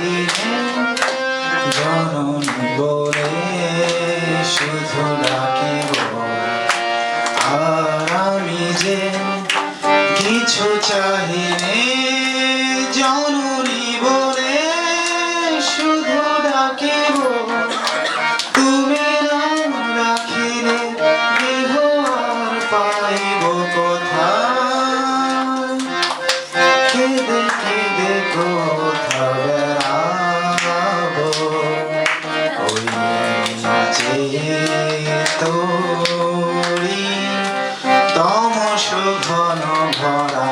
চাহিনি জননী বলে শুধু আর আমি যে কিছু চাহিনি জননী বলে শুধু ডাকিব তুমি নাম রাখিলে দেহ আর পাইব কোথায় কেঁদে কেঁদে কোথা তোরি তমস ভরা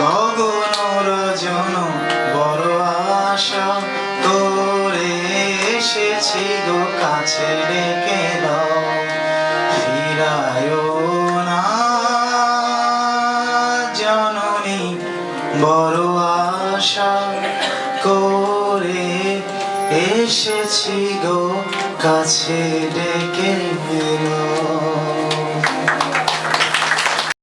গগন রজন বড় আশা তোরে এসেছি গো কাছে ডেকে দাও না জননী বড় আশা এসেছি গো কাছে ডেকে ফেরো